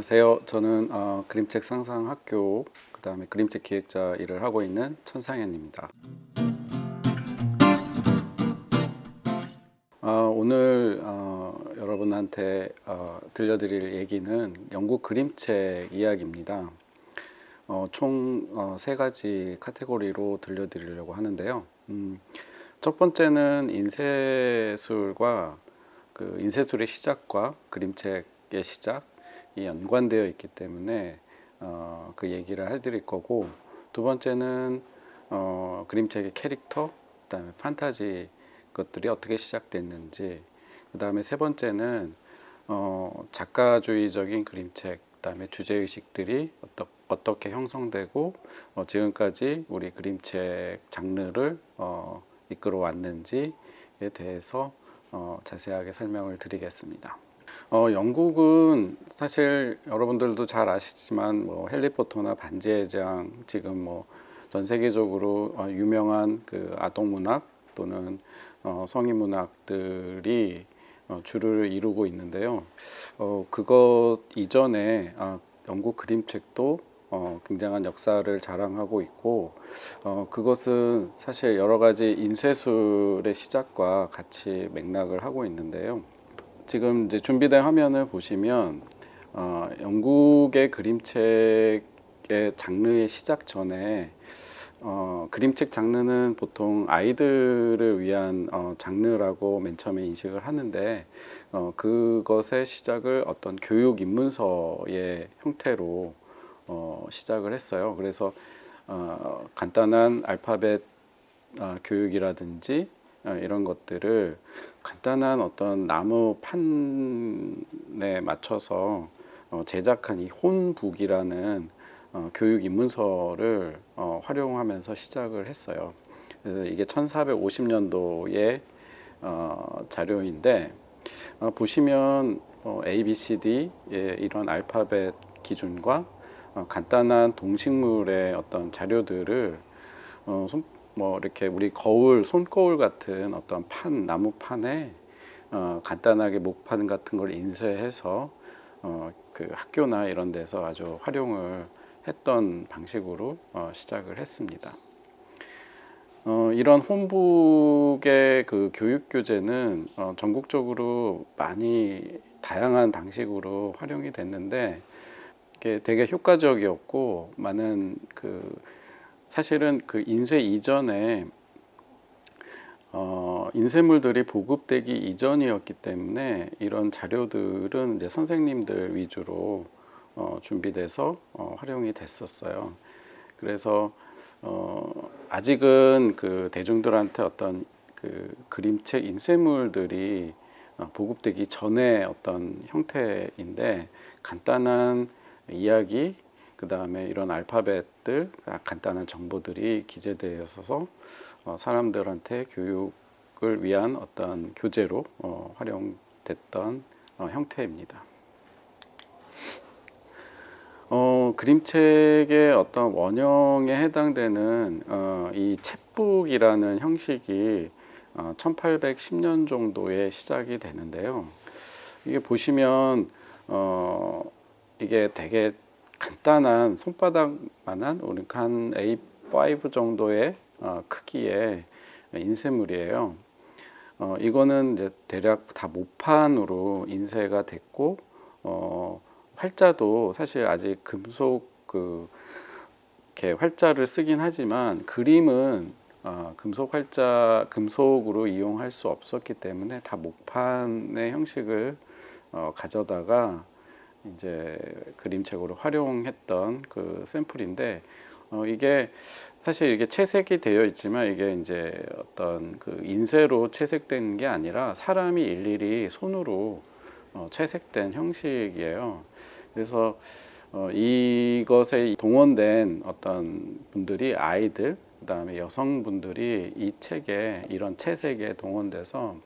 네, 안녕하세요. 저는 어, 그림책 상상학교 그 다음에 그림책 기획자 일을 하고 있는 천상현입니다. 어, 오늘 어, 여러분한테 어, 들려드릴 얘기는 영국 그림책 이야기입니다. 어, 총세 가지 카테고리로 들려드리려고 하는데요. 음, 첫 번째는 인쇄술과 그 인쇄술의 시작과 그림책의 시작이 연관되어 있기 때문에 어, 그 얘기를 해드릴 거고 두 번째는 어, 그림책의 캐릭터, 그다음에 판타지 것들이 어떻게 시작됐는지 그다음에 세 번째는 어, 작가주의적인 그림책, 그다음에 주제 의식들이 어떠, 어떻게 형성되고 어, 지금까지 우리 그림책 장르를 어, 이끌어 왔는지에 대해서 어, 자세하게 설명을 드리겠습니다. 어, 영국은 사실 여러분들도 잘 아시지만 뭐 헨리포터나 반지의 장 지금 뭐 전 세계적으로 어, 유명한 그 아동 문학 또는 어, 성인 문학들이 어, 주를 이루고 있는데요. 어, 그것 이전에 아, 영국 그림책도 어, 굉장한 역사를 자랑하고 있고 어, 그것은 사실 여러 가지 인쇄술의 시작과 같이 맥락을 하고 있는데요. 지금 이제 준비된 화면을 보시면 어, 영국의 그림책의 장르의 시작 전에 어, 그림책 장르는 보통 아이들을 위한 어, 장르라고 맨 처음에 인식을 하는데 어, 그것의 시작을 어떤 교육 입문서의 형태로 어, 시작을 했어요. 그래서 어, 간단한 알파벳 어, 교육이라든지 어, 이런 것들을 간단한 어떤 나무 판에 맞춰서 어, 제작한 이 혼북이라는 어, 교육 입문서를 어, 활용하면서 시작을 했어요. 그래서 이게 1450년도의 어, 자료인데 어, 보시면 어, A, B, C, D의 이런 알파벳 기준과 어, 간단한 동식물의 어떤 자료들을 어, 손, 뭐 이렇게 우리 거울, 손거울 같은 어떤 판, 나무 판에 어, 간단하게 목판 같은 걸 인쇄해서 어, 그 학교나 이런 데서 아주 활용을 했던 방식으로 어, 시작을 했습니다. 어, 이런 홈북의 그 교육 교재는 어, 전국적으로 많이 다양한 방식으로 활용이 됐는데 이게 되게 효과적이었고 많은 그 사실은 그 인쇄 이전에 어, 인쇄물들이 보급되기 이전이었기 때문에 이런 자료들은 이제 선생님들 위주로 어, 준비돼서 어, 활용이 됐었어요. 그래서 어, 아직은 그 대중들한테 어떤 그 그림책 인쇄물들이 어, 보급되기 전에 어떤 형태인데 간단한 이야기 그 다음에 이런 알파벳들 간단한 정보들이 기재되어 있어서 어, 사람들한테 교육을 위한 어떤 교재로 어, 활용됐던 어, 형태입니다. 어, 그림책의 어떤 원형에 해당되는 어, 이 챗북이라는 형식이 어, 1810년 정도에 시작이 되는데요. 이게 보시면 어, 이게 되게 간단한 손바닥만한 우리 한 A5 정도의 어, 크기의 인쇄물이에요. 어, 이거는 이제 대략 다 모판으로 인쇄가 됐고 어, 활자도 사실 아직 금속 그 이렇게 활자를 쓰긴 하지만 그림은 어, 금속 활자 금속으로 이용할 수 없었기 때문에 다 목판의 형식을 어, 가져다가 이제 그림책으로 활용했던 그 샘플인데 어, 이게 사실 이게 채색이 되어 있지만 이게 이제 어떤 그 인쇄로 채색된 게 아니라 사람이 일일이 손으로 어, 채색된 형식이에요. 그래서 어, 이것에 동원된 어떤 분들이 아이들, 그다음에 여성분들이 이 책에 이런 채색에 동원돼서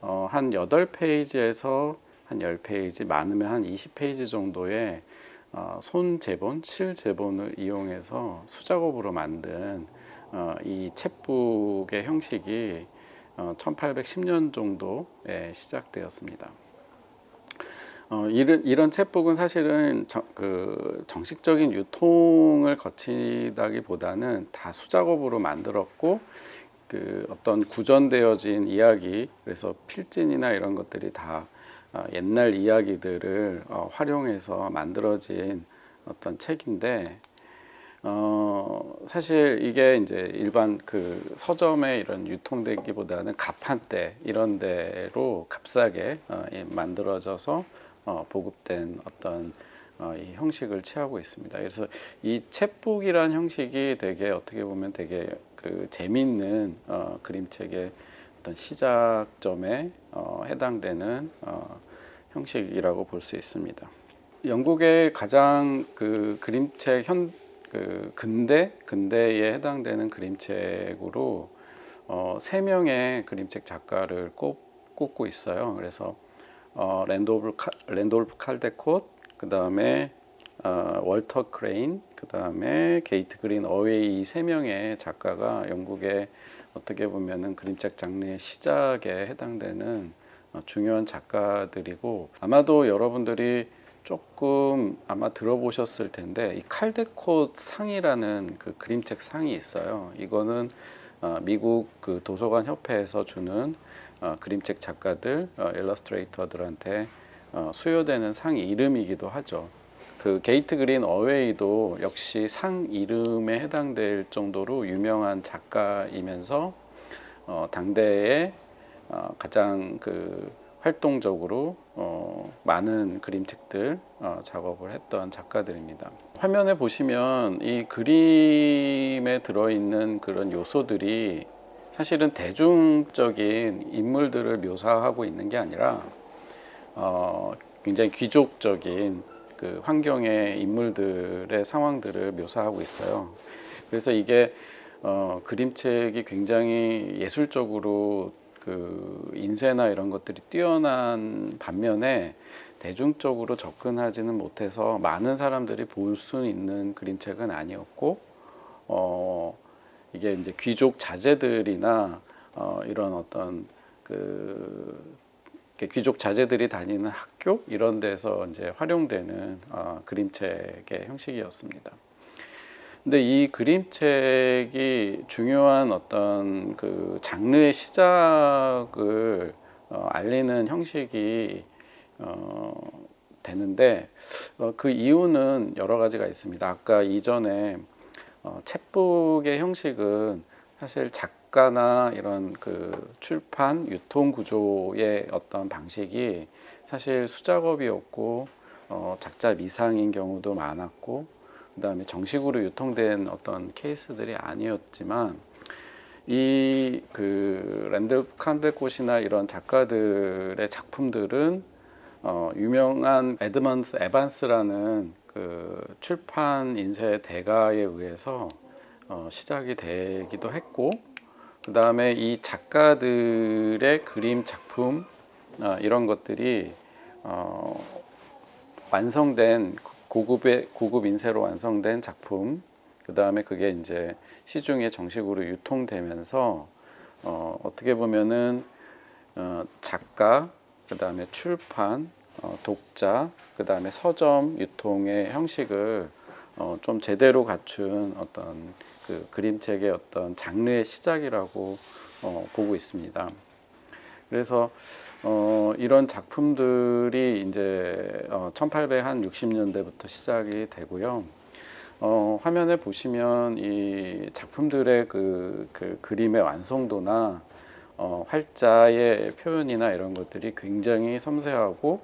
어, 한 여덟 페이지에서 한 열페이지 많으면 한 이십 페이지 정도의 어, 손 제본, 실 제본을 이용해서 수작업으로 만든 어, 이 챗북의 형식이 어, 1810년 정도에 시작되었습니다. 어, 이런, 이런 챕북은 사실은 정, 그 정식적인 유통을 거치다기보다는 다 수작업으로 만들었고 그 어떤 구전되어진 이야기 그래서 필진이나 이런 것들이 다 어, 옛날 이야기들을 어, 활용해서 만들어진 어떤 책인데 어, 사실 이게 이제 일반 그 서점에 이런 유통되기보다는 가판대 이런 데로 값싸게 어, 예, 만들어져서 어, 보급된 어떤 어, 이 형식을 취하고 있습니다. 그래서 이 챗북이란 형식이 되게 어떻게 보면 되게 그 재미있는 어, 그림책의 어떤 시작점에 어, 해당되는 어, 형식이라고 볼 수 있습니다. 영국의 가장 그 그림책 현 그 근대 근대에 해당되는 그림책으로 어, 세 명의 그림책 작가를 꼽, 꼽고 있어요. 그래서 어, 랜돌프 카, 랜돌프 칼데콧, 그 다음에 어, 월터 크레인, 그 다음에 게이트 그린 어웨이 세 명의 작가가 영국의 어떻게 보면은 그림책 장르의 시작에 해당되는 어, 중요한 작가들이고 아마도 여러분들이 조금 아마 들어보셨을 텐데 이 칼데콧 상이라는 그 그림책 상이 있어요. 이거는 어, 미국 그 도서관 협회에서 주는 어, 그림책 작가들, 어, 일러스트레이터들한테 어, 수여되는 상 이름이기도 하죠. 그 게이트 그린 어웨이도 역시 상 이름에 해당될 정도로 유명한 작가이면서 어, 당대에 어, 가장 그 활동적으로 어, 많은 그림책들 어, 작업을 했던 작가들입니다. 화면에 보시면 이 그림에 들어있는 그런 요소들이 사실은 대중적인 인물들을 묘사하고 있는 게 아니라 어, 굉장히 귀족적인 그 환경의 인물들의 상황들을 묘사하고 있어요. 그래서 이게 어, 그림책이 굉장히 예술적으로 그 인쇄나 이런 것들이 뛰어난 반면에 대중적으로 접근하지는 못해서 많은 사람들이 볼 수 있는 그림책은 아니었고 어, 이게 이제 귀족 자제들이나 어, 이런 어떤 그 귀족 자제들이 다니는 학교 이런 데서 이제 활용되는 어, 그림책의 형식이었습니다. 근데 이 그림책이 중요한 어떤 그 장르의 시작을 어, 알리는 형식이 어, 되는데 어, 그 이유는 여러 가지가 있습니다. 아까 이전에 어, 챗북의 형식은 사실 작 가나 이런 그 출판 유통 구조의 어떤 방식이 사실 수작업이었고 어, 작자 미상인 경우도 많았고 그다음에 정식으로 유통된 어떤 케이스들이 아니었지만 이 그 랜들 칸데꽃이나 이런 작가들의 작품들은 어, 유명한 에드먼스 에반스라는 그 출판 인쇄 대가에 의해서 어, 시작이 되기도 했고 그 다음에 이 작가들의 그림 작품 어, 이런 것들이 어, 완성된 고급의 고급 인쇄로 완성된 작품 그 다음에 그게 이제 시중에 정식으로 유통되면서 어, 어떻게 보면은 어, 작가 그 다음에 출판 어, 독자 그 다음에 서점 유통의 형식을 어, 좀 제대로 갖춘 어떤 그 그림책의 어떤 장르의 시작이라고 어, 보고 있습니다. 그래서 어, 이런 작품들이 이제 어, 1860년대부터 시작이 되고요. 어, 화면에 보시면 이 작품들의 그, 그 그림의 완성도나 어, 활자의 표현이나 이런 것들이 굉장히 섬세하고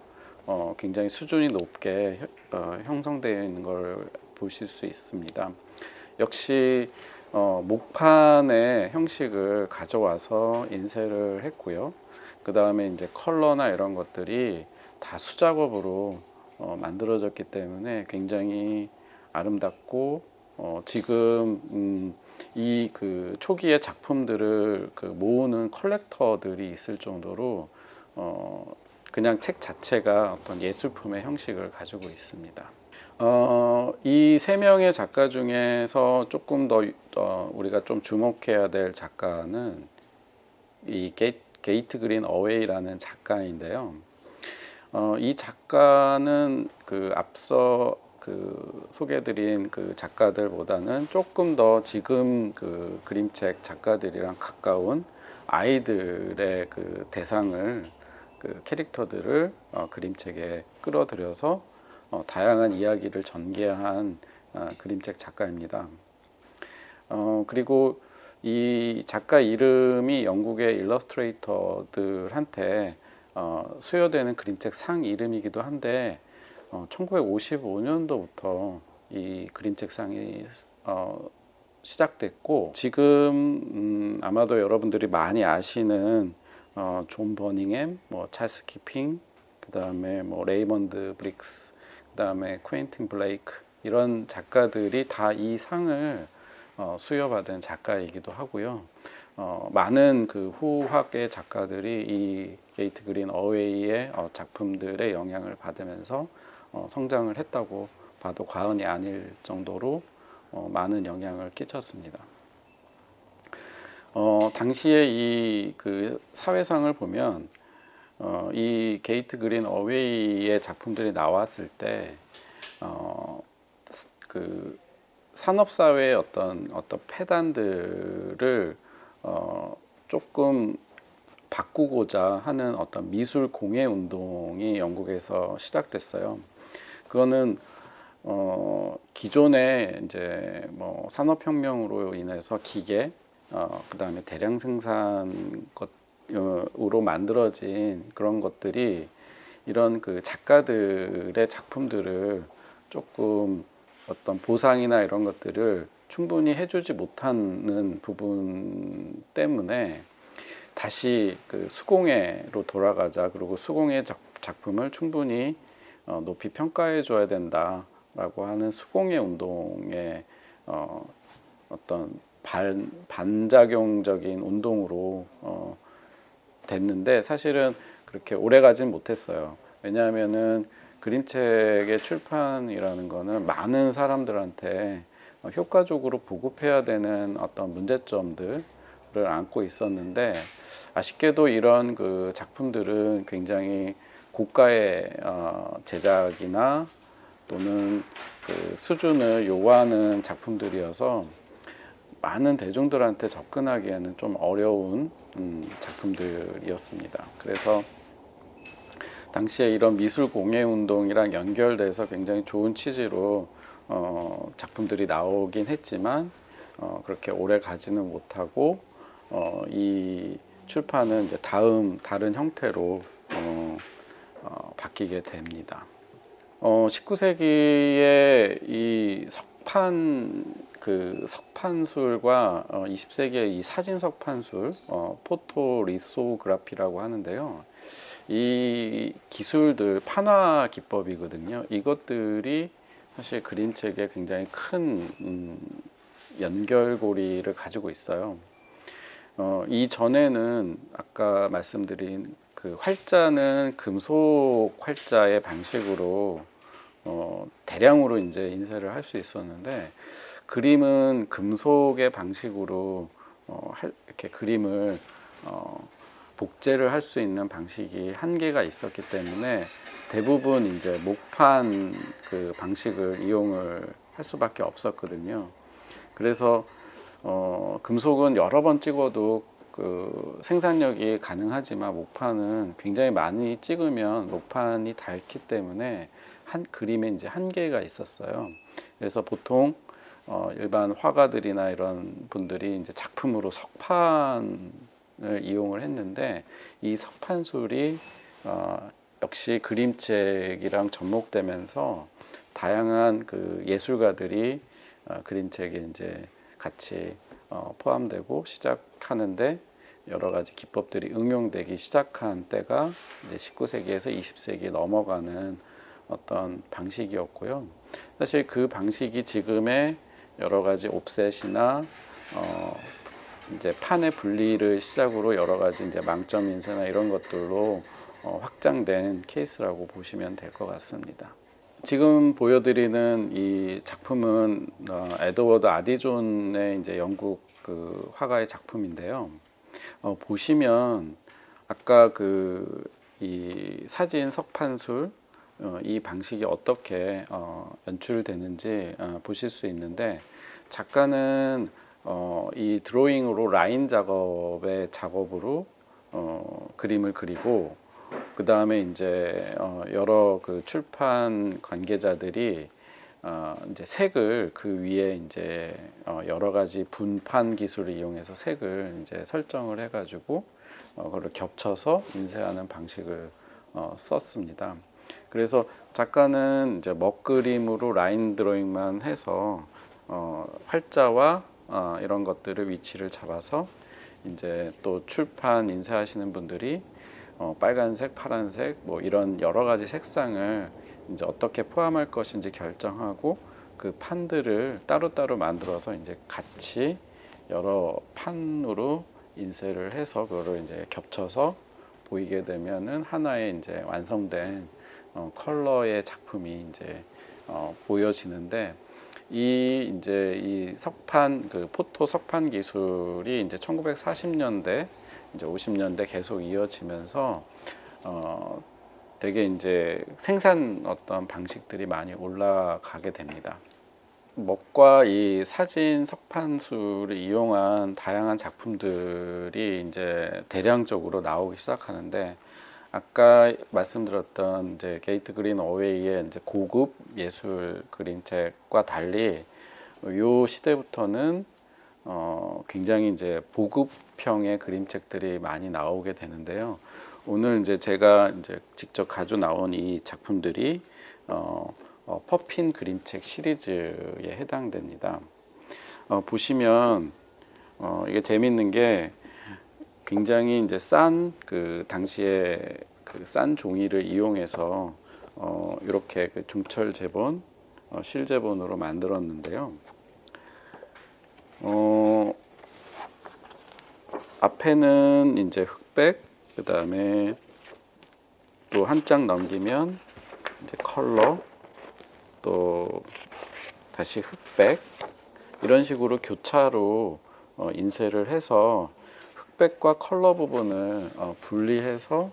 어, 굉장히 수준이 높게 어, 형성되어 있는 걸 보실 수 있습니다. 역시 어, 목판의 형식을 가져와서 인쇄를 했고요. 그 다음에 이제 컬러나 이런 것들이 다 수작업으로 어, 만들어졌기 때문에 굉장히 아름답고 어, 지금 음, 이그 초기의 작품들을 그 모으는 컬렉터들이 있을 정도로 어, 그냥 책 자체가 어떤 예술품의 형식을 가지고 있습니다. 어, 이 세 명의 작가 중에서 조금 더 어, 우리가 좀 주목해야 될 작가는 이 게이트, 그린 어웨이라는 작가인데요. 어, 이 작가는 그 앞서 그 소개드린 그 작가들보다는 조금 더 지금 그 그림책 작가들이랑 가까운 아이들의 그 대상을 그 캐릭터들을 어, 그림책에 끌어들여서 어, 다양한 이야기를 전개한 어, 그림책 작가입니다. 어, 그리고 이 작가 이름이 영국의 일러스트레이터들한테 어, 수여되는 그림책 상 이름이기도 한데 어, 1955년도부터 이 그림책 상이 어, 시작됐고 지금 음, 아마도 여러분들이 많이 아시는 어, 존 버닝햄, 뭐 찰스 키핑, 그 다음에 뭐 레이먼드 브릭스, 그다음에 퀸틴 블레이크 이런 작가들이 다 이 상을 어, 수여받은 작가이기도 하고요. 어, 많은 그 후학의 작가들이 이 게이트 그린 어웨이의 어, 작품들의 영향을 받으면서 어, 성장을 했다고 봐도 과언이 아닐 정도로 어, 많은 영향을 끼쳤습니다. 어, 당시에 이 그 사회상을 보면 어, 이 게이트 그린 어웨이의 작품들이 나왔을 때 어, 그 산업사회의 어떤 어떤 폐단들을 어, 조금 바꾸고자 하는 어떤 미술 공예 운동이 영국에서 시작됐어요. 그거는 어, 기존에 이제 뭐 산업혁명으로 인해서 기계, 어, 그 다음에 대량 생산 것 으로 만들어진 그런 것들이 이런 그 작가들의 작품들을 조금 어떤 보상이나 이런 것들을 충분히 해주지 못하는 부분 때문에 다시 그 수공예로 돌아가자. 그리고 수공예 작, 작품을 충분히 어, 높이 평가해 줘야 된다라고 하는 수공예 운동의 어, 어떤 반, 반작용적인 운동으로 어, 됐는데 사실은 그렇게 오래 가진 못했어요. 왜냐하면은 그림책의 출판이라는 거는 많은 사람들한테 어, 효과적으로 보급해야 되는 어떤 문제점들을 안고 있었는데 아쉽게도 이런 그 작품들은 굉장히 고가의 어, 제작이나 또는 그 수준을 요구하는 작품들이어서 많은 대중들한테 접근하기에는 좀 어려운 음, 작품들이었습니다. 그래서 당시에 이런 미술 공예 운동이랑 연결돼서 굉장히 좋은 취지로 어, 작품들이 나오긴 했지만 어, 그렇게 오래 가지는 못하고 어, 이 출판은 이제 다음 다른 형태로 어, 어, 바뀌게 됩니다. 어, 19세기에 이 석판 그 석판술과 어, 20세기의 이 사진 석판술, 어, 포토 리소그라피라고 하는데요. 이 기술들 판화 기법이거든요. 이것들이 사실 그림책에 굉장히 큰 음, 연결고리를 가지고 있어요. 어, 이 전에는 아까 말씀드린 그 활자는 금속 활자의 방식으로 어, 대량으로 이제 인쇄를 할 수 있었는데 그림은 금속의 방식으로 어, 할, 이렇게 그림을 어, 복제를 할 수 있는 방식이 한계가 있었기 때문에 대부분 이제 목판 그 방식을 이용을 할 수밖에 없었거든요. 그래서 어, 금속은 여러 번 찍어도 그 생산력이 가능하지만 목판은 굉장히 많이 찍으면 목판이 닳기 때문에 한 그림에 이제 한계가 있었어요. 그래서 보통 어, 일반 화가들이나 이런 분들이 이제 작품으로 석판 이용을 했는데 이 석판술이 어, 역시 그림책이랑 접목되면서 다양한 그 예술가들이 어, 그림책에 이제 같이 어, 포함되고 시작하는데 여러 가지 기법들이 응용되기 시작한 때가 이제 19세기에서 20세기 넘어가는 어떤 방식이었고요. 사실 그 방식이 지금의 여러 가지 옵셋이나 어, 이제 판의 분리를 시작으로 여러 가지 이제 망점 인쇄나 이런 것들로 어, 확장된 케이스라고 보시면 될 것 같습니다. 지금 보여드리는 이 작품은 어, 에드워드 아디존의 이제 영국 그 화가의 작품인데요. 어, 보시면 아까 그 이 사진 석판술 어, 이 방식이 어떻게 어, 연출되는지 어, 보실 수 있는데 작가는 어, 이 드로잉으로 라인 작업의 작업으로 어, 그림을 그리고 그 다음에 이제 어, 여러 그 출판 관계자들이 어, 이제 색을 그 위에 이제 어, 여러 가지 분판 기술을 이용해서 색을 이제 설정을 해가지고 어, 그걸 겹쳐서 인쇄하는 방식을 어, 썼습니다. 그래서 작가는 이제 먹그림으로 라인 드로잉만 해서 어, 활자와 어, 이런 것들을 위치를 잡아서 이제 또 출판 인쇄하시는 분들이 어, 빨간색, 파란색 뭐 이런 여러 가지 색상을 이제 어떻게 포함할 것인지 결정하고 그 판들을 따로따로 만들어서 이제 같이 여러 판으로 인쇄를 해서 그거를 이제 겹쳐서 보이게 되면은 하나의 이제 완성된 어, 컬러의 작품이 이제 어, 보여지는데 이 이제 이 석판 그 포토 석판 기술이 이제 1940년대 이제 50년대 계속 이어지면서 어 되게 이제 생산 어떤 방식들이 많이 올라가게 됩니다. 먹과 이 사진 석판술을 이용한 다양한 작품들이 이제 대량적으로 나오기 시작하는데 아까 말씀드렸던 이제 게이트 그린 어웨이의 이제 고급 예술 그림책과 달리 요 시대부터는 어 굉장히 이제 보급형의 그림책들이 많이 나오게 되는데요. 오늘 이제 제가 이제 직접 가져 나온 이 작품들이 어, 어 퍼핀 그림책 시리즈에 해당됩니다. 어, 보시면 어, 이게 재밌는 게 굉장히 이제 싼 그 당시에 그 싼 종이를 이용해서 어, 이렇게 그 중철 제본, 어, 실 제본으로 만들었는데요. 어, 앞에는 이제 흑백, 그 다음에 또 한 장 넘기면 이제 컬러, 또 다시 흑백 이런 식으로 교차로 어, 인쇄를 해서 흑백과 컬러 부분을 어, 분리해서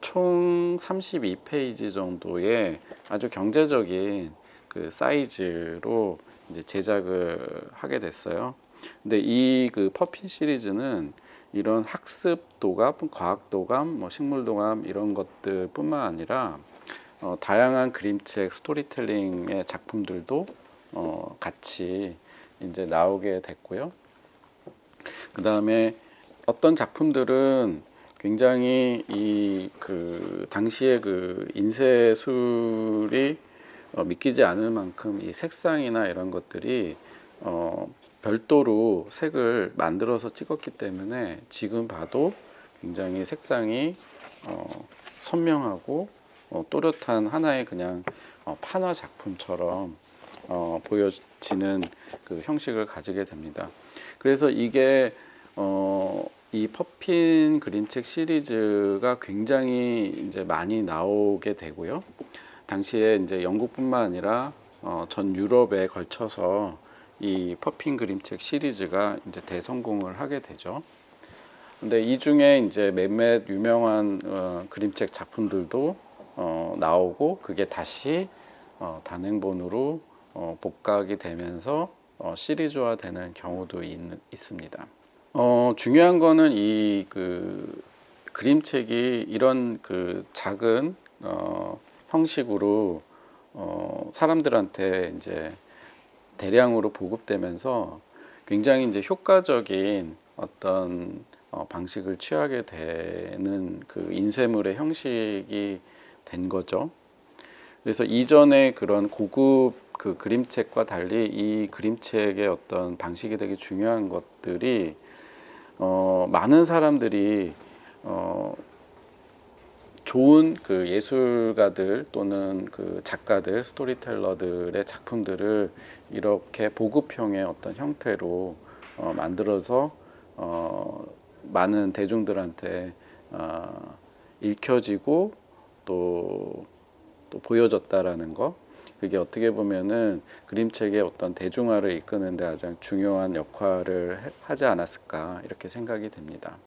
총 32페이지 정도의 아주 경제적인 그 사이즈로 이제 제작을 하게 됐어요. 근데 이 그 퍼핀 시리즈는 이런 학습 도감, 과학 도감, 뭐 식물 도감 이런 것들뿐만 아니라 어, 다양한 그림책 스토리텔링의 작품들도 어, 같이 이제 나오게 됐고요. 그 다음에 어떤 작품들은 굉장히 이 그 당시의 그 인쇄술이 어, 믿기지 않을 만큼 이 색상이나 이런 것들이 어, 별도로 색을 만들어서 찍었기 때문에 지금 봐도 굉장히 색상이 어, 선명하고 어, 또렷한 하나의 그냥 어, 판화 작품처럼 어, 보여지는 그 형식을 가지게 됩니다. 그래서 이게 어, 이 퍼핀 그림책 시리즈가 굉장히 이제 많이 나오게 되고요. 당시에 이제 영국뿐만 아니라 어, 전 유럽에 걸쳐서 이 퍼핀 그림책 시리즈가 이제 대성공을 하게 되죠. 근데 이 중에 이제 몇몇 유명한 어, 그림책 작품들도 어, 나오고 그게 다시 어, 단행본으로 어, 복각이 되면서 어, 시리즈화되는 경우도 있, 있습니다. 어, 중요한 거는 이 그 그림책이 이런 그 작은 어, 형식으로 어, 사람들한테 이제 대량으로 보급되면서 굉장히 이제 효과적인 어떤 어, 방식을 취하게 되는 그 인쇄물의 형식이 된 거죠. 그래서 이전에 그런 고급 그 그림책과 달리 이 그림책의 어떤 방식이 되게 중요한 것들이 어, 많은 사람들이 어, 좋은 그 예술가들 또는 그 작가들, 스토리텔러들의 작품들을 이렇게 보급형의 어떤 형태로 어, 만들어서 어, 많은 대중들한테 어, 읽혀지고 또, 또 보여졌다라는 거. 그게 어떻게 보면은 그림책의 어떤 대중화를 이끄는 데 가장 중요한 역할을 해- 하지 않았을까 이렇게 생각이 됩니다.